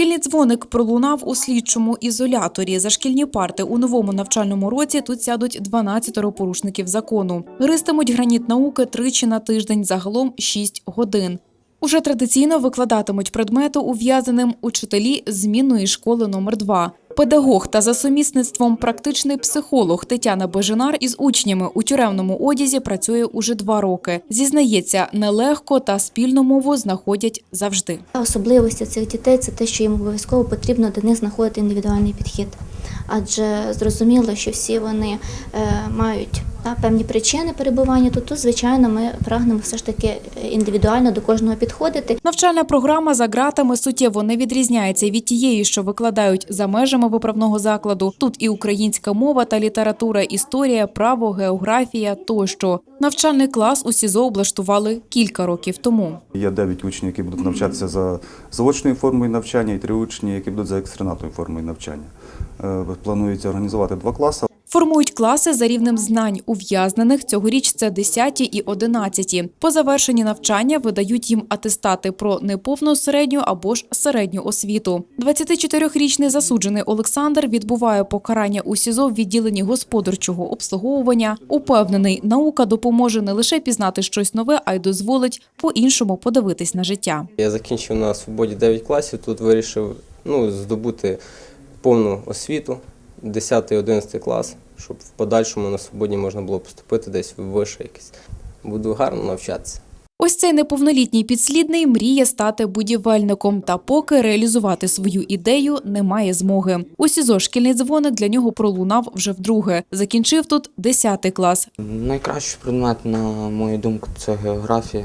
Шкільний дзвоник пролунав у слідчому ізоляторі. За шкільні парти у новому навчальному році тут сядуть 12 порушників закону. Гристимуть граніт науки тричі на тиждень, загалом 6 годин. Уже традиційно викладатимуть предмети ув'язаним учителі змінної школи номер 2 Педагог та за сумісництвом практичний психолог Тетяна Бежинар із учнями у тюремному одязі працює уже два роки. Зізнається, нелегко та спільну мову знаходять завжди. Особливості цих дітей це те, що їм обов'язково потрібно до них знаходити індивідуальний підхід. Адже зрозуміло, що всі вони е, мають та, певні причини перебування то тут, звичайно, ми прагнемо все ж таки е, індивідуально до кожного підходити. Навчальна програма за ґратами суттєво не відрізняється від тієї, що викладають за межами виправного закладу. Тут і українська мова та література, історія, право, географія тощо. Навчальний клас у СІЗО облаштували кілька років тому. Є 9 учнів, які будуть навчатися за заочною формою навчання, і 3 учні, які будуть за екстернатною формою навчання. Е, Планується організувати два класи. Формують класи за рівнем знань ув'язнених. Цьогоріч це 10 і 11. По завершенні навчання видають їм атестати про неповну середню або ж середню освіту. 24-річний засуджений Олександр відбуває покарання у СІЗО в відділенні господарчого обслуговування. Упевнений, наука допоможе не лише пізнати щось нове, а й дозволить по-іншому подивитись на життя. Я закінчив на свободі 9 класів. Тут вирішив ну, здобути повну освіту, 10-11 клас, щоб в подальшому на свободі можна було поступити десь в вище якесь. Буду гарно навчатися. Ось цей неповнолітній підслідний мріє стати будівельником, та поки реалізувати свою ідею не має змоги. У СІЗО шкільний дзвоник для нього пролунав вже вдруге. Закінчив тут 10 клас. Найкращий предмет, на мою думку, це географія.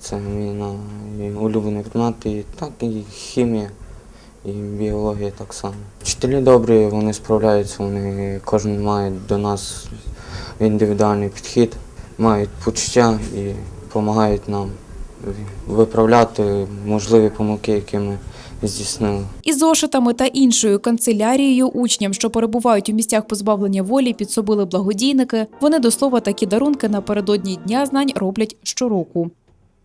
Це мій улюблений предмет, і так і хімія, і біологія так само. Вчителі добрі, вони справляються, вони кожен має до нас індивідуальний підхід, мають почуття і допомагають нам виправляти можливі помилки, які ми здійснили. Із зошитами та іншою канцелярією учням, що перебувають у місцях позбавлення волі, підсобили благодійники. Вони до слова такі дарунки напередодні дня знань роблять щороку.